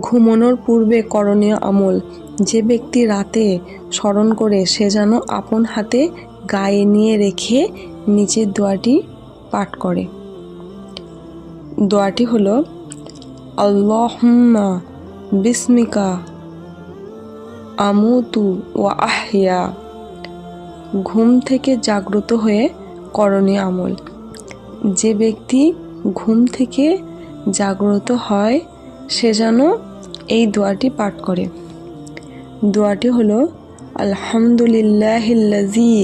ঘুমানোর পূর্বে করণীয় আমল। যে ব্যক্তি রাতে স্মরণ করে সে যেন আপন হাতে গায়ে নিয়ে রেখে নিচের দোয়াটি পাঠ করে। দোয়াটি হলো, আল্লাহুম্মা বিস্মিকা আমুতু ওয়া আহিয়া ঘুম থেকে জাগ্রত হয়ে করণীয় আমল। যে ব্যক্তি ঘুম থেকে জাগ্রত হয় সে যেন এই দোয়াটি পাঠ করে। দোয়াটি হলো আলহামদুলিল্লাহিল্লাজি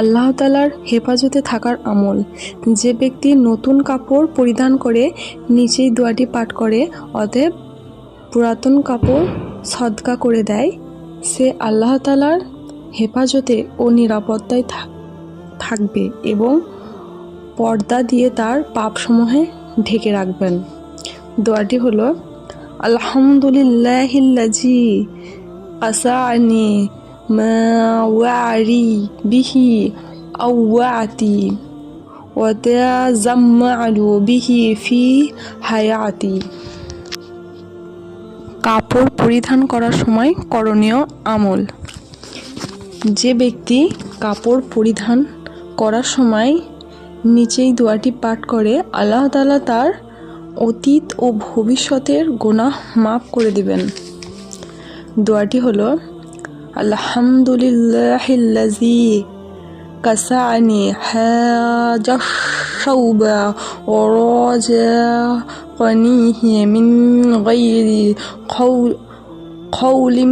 আল্লাহ তালার হেফাজতে থাকার আমল, যে ব্যক্তি নতুন কাপড় পরিধান করে নিচেই দোয়াটি পাঠ করে, অতএব পুরাতন কাপড় সদকা করে দেয়, সে আল্লাহ তালার হেফাজতে ও নিরাপত্তায় থাকবে এবং পর্দা দিয়ে তার পাপসমূহে ঢেকে রাখবেন। দোয়াটি হলো আলহামদুলিল্লাহিল্লাজি আসানি ওয়ারি বিহি আওয়াতি বিহি ফি কাপড় পরিধান করার সময় করণীয় আমল। যে ব্যক্তি কাপড় পরিধান করার সময় নিচেই দোয়াটি পাঠ করে আল্লাহ তাআলা তার অতীত ও ভবিষ্যতের গোনাহ মাফ করে দিবেন দোয়াটি হলো আলহামদুলিল্লাহিল্লাজি কাসানি হাজা শাউবা ورزقنيه من غير قول قول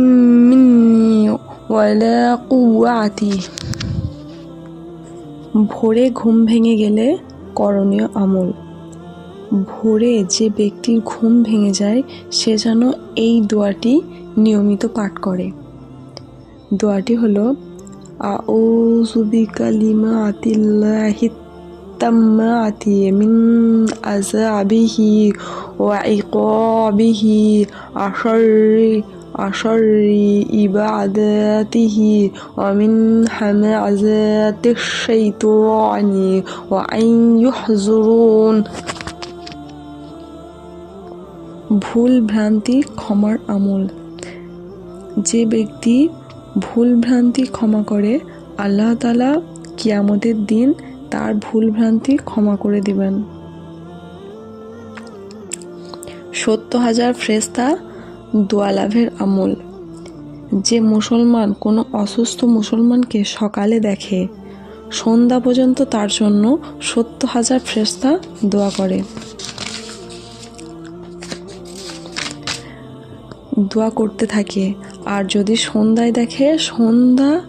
ওয়ালা কুয়াতি ভোরে ঘুম ভেঙে গেলে করণীয় আমল। ভোরে যে ব্যক্তির ঘুম ভেঙে যায়, সে যেন এই দোয়াটি নিয়মিত পাঠ করে। দোয়াটি হলো আউজুবিকালিমা আতিল্লাহি আজ আবিহি আজাবিহি ওয়া ইকাবিহি আশারি মিন হামাযাতিশ শাইতানি ওয়া আন ইউহযুরুন ভুল ভ্রান্তি ক্ষমার আমল। যে ব্যক্তি ভুল ভ্রান্তি ক্ষমা করে, আল্লাহ তালা কিয়ামতের দিন তার ভুল ভ্রান্তি ক্ষমা করে দিবেন। সত্তর হাজার ফ্রেস্তা দোয়া লাভের আমল। যে মুসলমান কোনো অসুস্থ মুসলমানকে সকালে দেখে, সন্ধ্যা পর্যন্ত তার জন্য সত্তর হাজার ফ্রেস্তা দোয়া করে। দোয়া করতে থাকে। আর যদি সন্ধ্যায় দেখে, সন্ধ্যা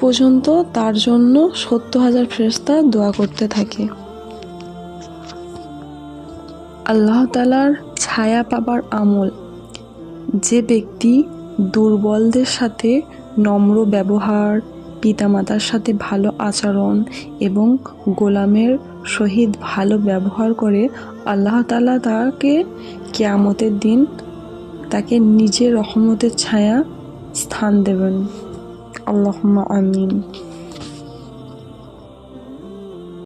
পর্যন্ত তার জন্য সত্তর হাজার ফেরেশতা দোয়া করতে থাকে। আল্লাহ তালার ছায়া পাবার আমল। যে ব্যক্তি দুর্বলদের সাথে নম্র ব্যবহার, পিতামাতার সাথে ভালো আচরণ এবং গোলামের সহিত ভালো ব্যবহার করে, আল্লাহ তালা তাকে কেয়ামতের দিন তাকে নিজের রহমতের ছায়া স্থান দেবেন। আল্লাহ আমিন।